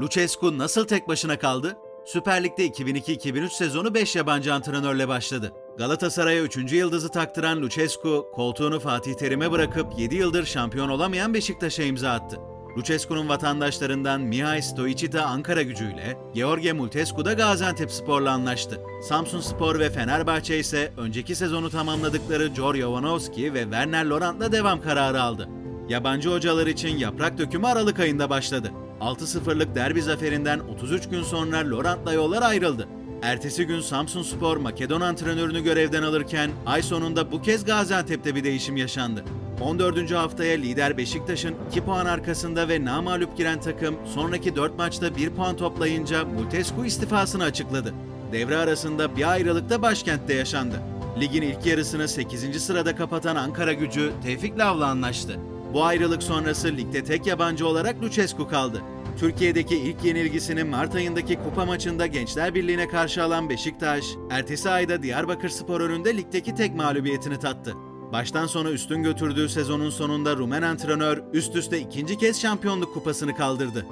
Lucescu nasıl tek başına kaldı? Süper Lig'de 2002-2003 sezonu 5 yabancı antrenörle başladı. Galatasaray'a 3. yıldızı taktıran Lucescu, koltuğunu Fatih Terim'e bırakıp 7 yıldır şampiyon olamayan Beşiktaş'a imza attı. Lucescu'nun vatandaşlarından Mihai Stoichita Ankara gücüyle, George Multescu da Gaziantep Spor'la anlaştı. Samsun Spor ve Fenerbahçe ise önceki sezonu tamamladıkları Jor Jovanovski ve Werner Lorant'la devam kararı aldı. Yabancı hocalar için yaprak dökümü Aralık ayında başladı. 6-0'lık derbi zaferinden 33 gün sonra Lorant'la yollar ayrıldı. Ertesi gün Samsun Spor Makedon antrenörünü görevden alırken ay sonunda bu kez Gaziantep'te bir değişim yaşandı. 14. haftaya lider Beşiktaş'ın 2 puan arkasında ve namağlup giren takım sonraki 4 maçta 1 puan toplayınca Multescu istifasını açıkladı. Devre arasında bir ayrılık da başkentte yaşandı. Ligin ilk yarısını 8. sırada kapatan Ankara gücü Tevfik Lav'la anlaştı. Bu ayrılık sonrası ligde tek yabancı olarak Lucescu kaldı. Türkiye'deki ilk yenilgisini Mart ayındaki kupa maçında Gençler Birliği'ne karşı alan Beşiktaş, ertesi ayda Diyarbakır Spor önünde ligdeki tek mağlubiyetini tattı. Baştan sona üstün götürdüğü sezonun sonunda Rumen antrenör üst üste ikinci kez şampiyonluk kupasını kaldırdı.